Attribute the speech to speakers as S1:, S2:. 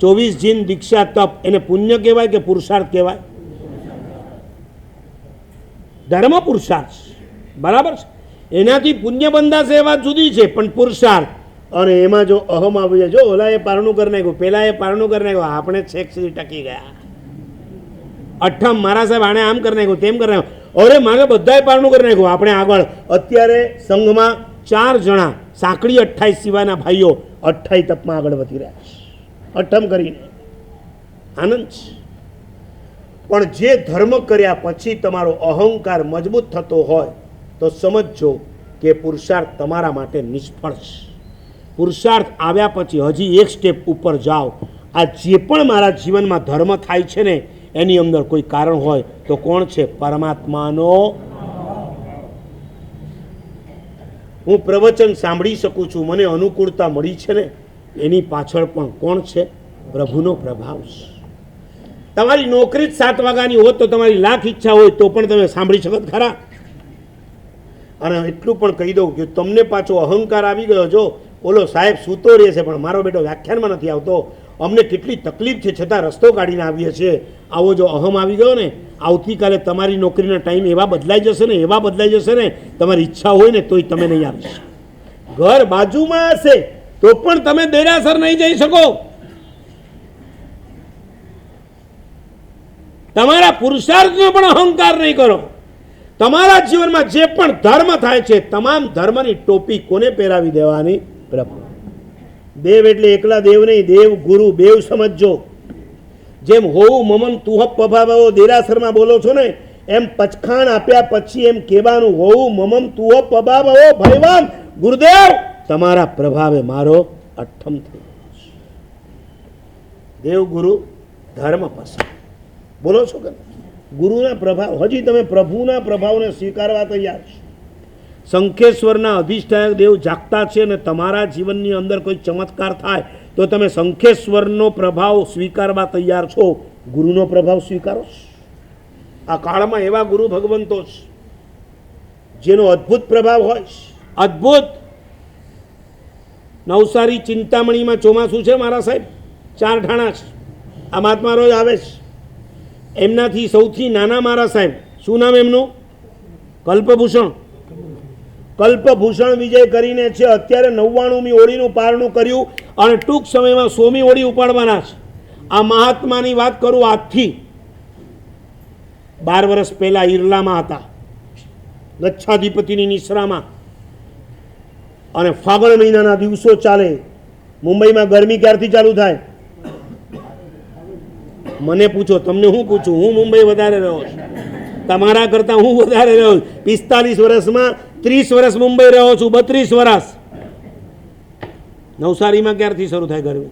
S1: ચોવીસ જીન દીક્ષા તપ એને પુણ્ય કહેવાય કે પુરુષાર્થ કહેવાય? ધર્મ પુરુષાર્થ. બરાબર છે? એનાથી પુણ્ય બંધાશે એ વાત જુદી છે, પણ પુરુષાર્થ. અને એમાં જો અહમ આવી જાય, જો ઓલા એ પારણું કરી નાખ્યું પેલા એ પારણું કરી નાખ્યું, આપણે છેક સુધી ટકી ગયા. અઠમ મારા સાહેબ આણે આમ કરી નાખ્યું, તેમ કરી નાખ્યું. અરે, મારે બધાએ પારણું કરી નાખ્યું. આપણે આગળ. અત્યારે સંઘમાં ચાર જણા, સાંકડી અઠ્ઠાઈસ સિવાયના ભાઈઓ અઠ્ઠાઈ તપમાં આગળ વધી રહ્યા છે. અઠ્ઠમ કરીને. આનંદ છે. પણ જે ધર્મ કર્યા પછી તમારો અહંકાર મજબૂત થતો હોય, તો સમજજો કે પુરુષાર્થ તમારા માટે નિષ્ફળ છે. પુરુષાર્થ આવ્યા પછી હજી એક સ્ટેપ ઉપર જાઓ. આ જે પણ મારા જીવનમાં ધર્મ થાય છે ને, એની અંદર કોઈ કારણ હોય, તો કોણ છે? પરમાત્માનો. હું પ્રવચન સાંભળી શકું છું. મને અનુકૂળતા મળી છે ને? એની પાછળ પણ કોણ છે? પ્રભુનો પ્રભાવ છે. તમારી નોકરી જ સાત વાગ્યાની હોત તો તમારી લાખ ઈચ્છા હોય તો પણ તમે સાંભળી શકો ખરા? અને એટલું પણ કહી દઉં કે તમને પાછો અહંકાર આવી ગયો જો ઓલો સાહેબ સૂતો રહે છે, પણ મારો બેટો વ્યાખ્યાનમાં નથી આવતો. અમને કેટલી તકલીફ છે, છતાં રસ્તો કાઢીને આવીએ છીએ. આવો જો અહમ આવી ગયો ને, આવતીકાલે તમારી નોકરીના ટાઈમ એવા બદલાઈ જશે ને, એવા બદલાઈ જશે ને, તમારી ઈચ્છા હોય ને, તોય તમે નહીં આવી ઘર બાજુમાં હશે. તો પણ તમે દેરાસર નહીં જઈ શકો. તમારા પુરુષાર્થનો પણ અહંકાર નહીં કરો. તમારા જીવનમાં જે પણ ધર્મ થાય છે, તમામ ધર્મની ટોપી કોને પહેરાવી દેવાની? પ્રભુ. દેવ એટલે એકલા દેવ નહીં, દેવ ગુરુ, બેવ સમજજો. જેમ હોવું મમન તુહપ પભાવો દેરાસરમાં બોલો છો ને, એમ પચખાણ આપ્યા પછી એમ કહેવાનું, હોવું મમમ તુહપ પભાવો ભયવાન, ગુરુદેવ! તમારા પ્રભાવે મારો અઠ્ઠમ થઈ ગયો છે. દેવ ગુરુ ધર્મ પસંદ. બોલો છો કે ગુરુના પ્રભાવ, હજી તમે પ્રભુના પ્રભાવને સ્વીકારવા તૈયાર છો. શંખેશ્વરના અધિષ્ઠાયક દેવ જાગતા છે અને તમારા જીવનની અંદર કોઈ ચમત્કાર થાય, તો તમે શંખેશ્વરનો પ્રભાવ સ્વીકારવા તૈયાર છો. ગુરુનો પ્રભાવ સ્વીકારો? આ કાળમાં એવા ગુરુ ભગવંતો છે, જેનો અદ્ભુત પ્રભાવ હોય અદ્ભુત! નવસારી ચિંતામણીમાં ચોમાસું છે મારા સાહેબ? ચાર ઠાણા છે. આ મહાત્મા રોજ આવે છે. એમનાથી સૌથી નાના મારા સાહેબ, શું નામ એમનું? કલ્પભૂષણ. કલ્પભૂષણ વિજય કરીને છે, અત્યારે નવ્વાણુંમી ઓળીનું પારણું કર્યું અને ટૂંક સમયમાં સોમી ઓળી ઉપાડવાના છે. આ મહાત્માની વાત કરું આજથી. બાર વર્ષ પહેલાં ઈરલામાં હતા. ગચ્છાધિપતિની નિશ્રામાં. અને ફાગણ મહિનાના દિવસો ચાલે. મુંબઈમાં ગરમી ક્યારથી ચાલુ થાય? મને પૂછો, તમને હું પૂછું? હું મુંબઈ વધારે રહ્યો છું. તમારા કરતાં હું વધારે રહ્યો છું. પિસ્તાલીસ વર્ષમાં ત્રીસ વર્ષ મુંબઈ રહ્યો છું, બત્રીસ વર્ષ. નવસારીમાં ક્યારથી શરૂ થાય ગરમી?